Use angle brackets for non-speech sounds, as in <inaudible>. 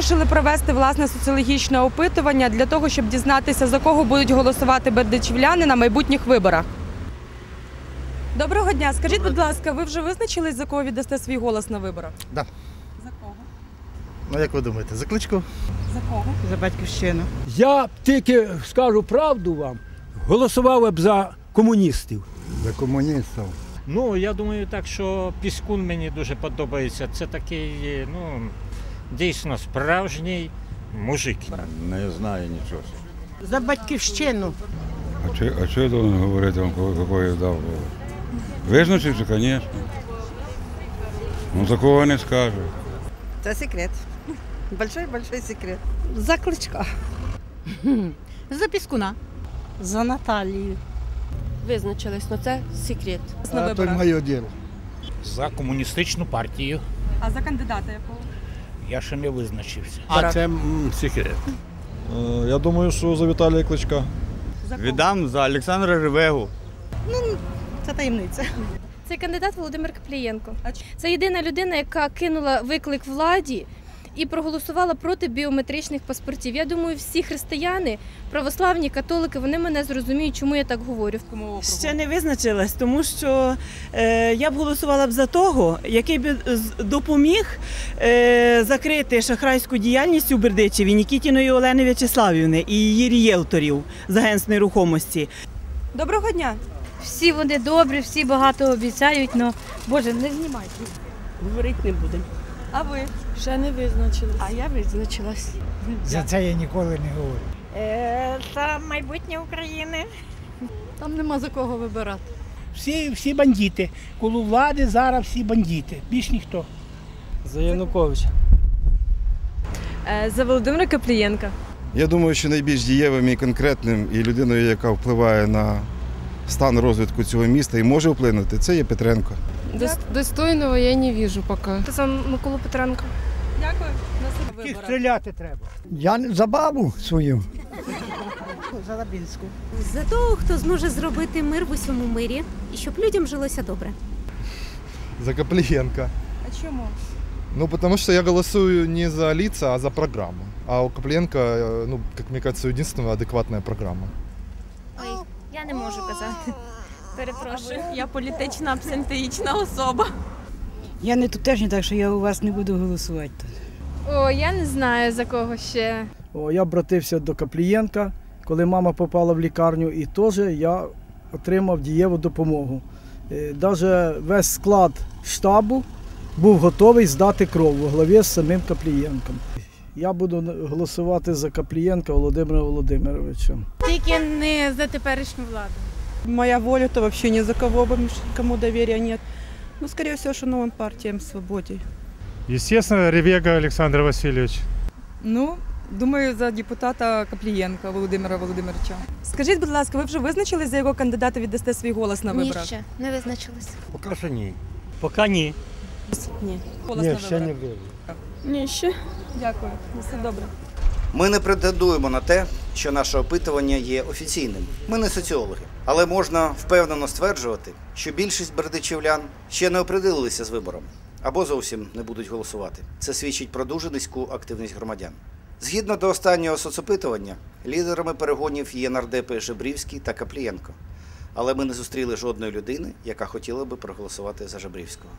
вирішили провести власне соціологічне опитування для того, щоб дізнатися, за кого будуть голосувати бердичівляни на майбутніх виборах. Доброго дня. Скажіть, будь ласка, ви вже визначились, за кого віддасте свій голос на виборах? Да. За кого? Ну як ви думаєте, за кличку? За кого? За батьківщину. Я тільки скажу правду вам, голосував б за комуністів. За комуністів. Ну, я думаю, так, що Піскун мені дуже подобається. Це такий, ну, дійсно справжній мужик. Не знаю нічого. За батьківщину. А чи, а що я должен говорити вам, кого, я дав? Визначився, звісно. Ну такого не скажу. Это секрет. Большой-большой секрет. За кличка. <laughs> За піскуна. За Наталію. Визначились, але це секрет. Виборах. моє діло. За комуністичну партію. А за кандидата якого? Я ще не визначився. А це секрет. Я думаю, що за Віталія Кличка. Віддам за Олександра Живегу. Це таємниця. Це кандидат Володимир Каплієнко. А Це єдина людина, яка кинула виклик владі і проголосувала проти біометричних паспортів. Я думаю, всі християни, православні католики, вони мене зрозуміють, чому я так говорю. Ще не визначилась, тому що е, я б голосувала б за того, який би допоміг е, закрити шахрайську діяльність у Бердичеві Нікітіної Олени В'ячеславівни і її рієлторів з агентства нерухомості. Доброго дня. Всі вони добрі, всі багато обіцяють, але Боже, не знімайте. Говорити не будемо. А ви? Ще не визначилась. А я визначилась. За це я ніколи не говорю. За майбутнє України. Там нема за кого вибирати. Всі, всі бандити. Коло влади зараз всі бандити. Більш ніхто. За Януковича. За Володимира Каплієнка. Я думаю, що найбільш дієвим і конкретним і людиною, яка впливає на стан розвитку цього міста і може вплинути, це є Петренко. Достойного я не вижу поки. Це за Миколу Петренко. Дякую. Виборах. стріляти треба. Я за бабу свою. За Лабінську. За того, хто зможе зробити мир в усьому мирі і щоб людям жилося добре. За Каплієнка. А чому? Ну, потому что я голосую не за лица, а за программу. А у Каплиенко, э, ну, как мне кажется, единственная адекватная программа. Ой, я не можу казати. Перепрошую. Я політична абсентеїчна особа. Я не тутешня, так що я у вас не буду голосувати. О, я не знаю за кого ще. О, я братився до Каплієнка, коли мама попала в лікарню, і теж я отримав дієву допомогу. Навіть весь склад штабу був готовий здати кров у главі з самим Каплієнком. Я буду голосувати за Каплієнка Володимира Володимировича. Тільки не за теперішню владу. Моя воля, то вообще ни за кого бы кому доверия нет. Ну, скорее всего, что новым партиям свободе. Естественно, Ревега Александр Васильевич. Ну, думаю, за депутата Каплієнка Володимира Володимировича. Скажіть, будь ласка, ви вже визначились, за якого кандидата віддасте свій голос на виборах? Ні, ще не визначилась. Поки що ні. Поки ні. Ні. Голос на виборах. вибір. Ні, ще. Дякую. Все добре. Ми не претендуємо на те, що наше опитування є офіційним. Ми не соціологи. Але можна впевнено стверджувати, що більшість бердичівлян ще не оприділилися з вибором або зовсім не будуть голосувати. Це свідчить про дуже низьку активність громадян. Згідно до останнього соцопитування, лідерами перегонів є нардепи Жебрівський та Каплієнко. Але ми не зустріли жодної людини, яка хотіла би проголосувати за Жебрівського.